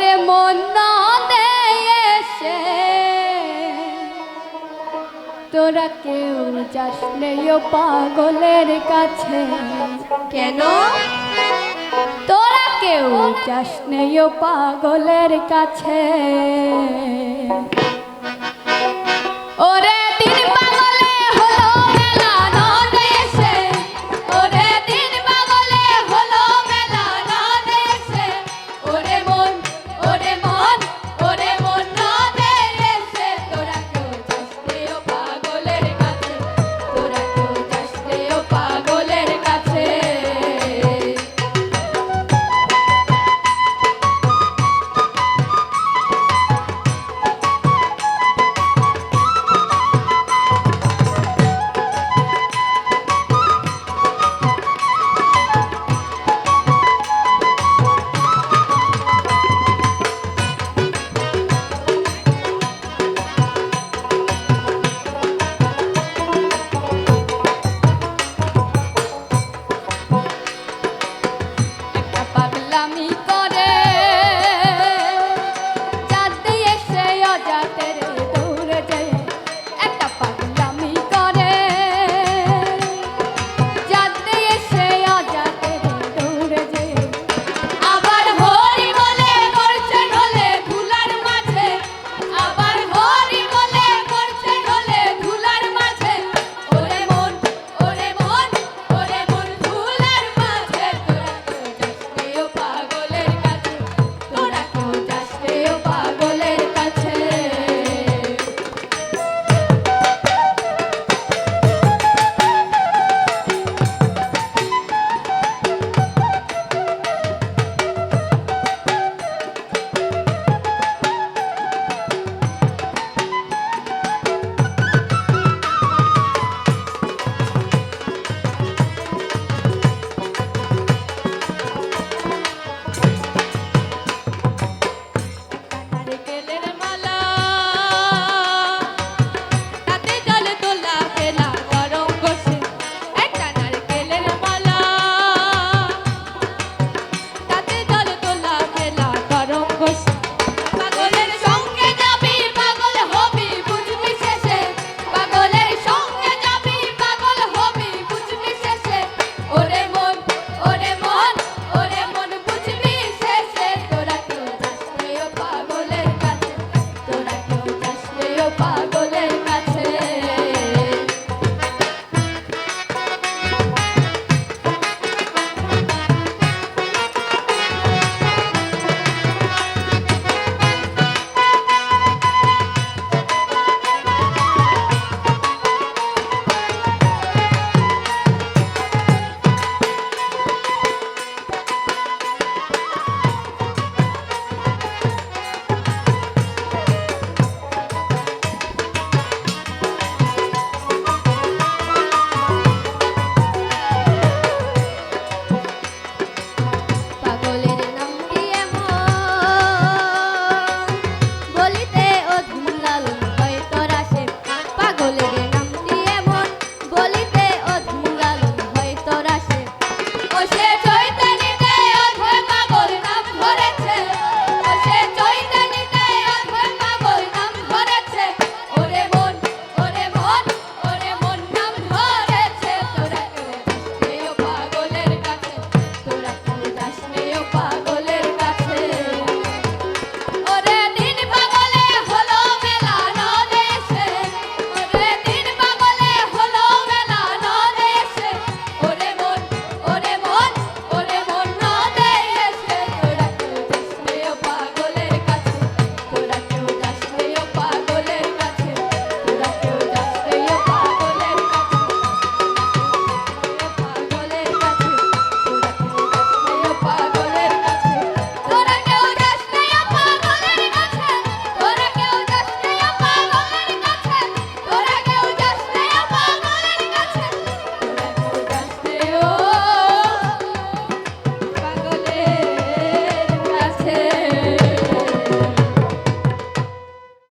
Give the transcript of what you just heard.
তোরে মন দেশে তোরা কেউ যাস নেই পাগলের কাছে। কেন? তোরা কেউ যাস নেই পাগলের কাছে।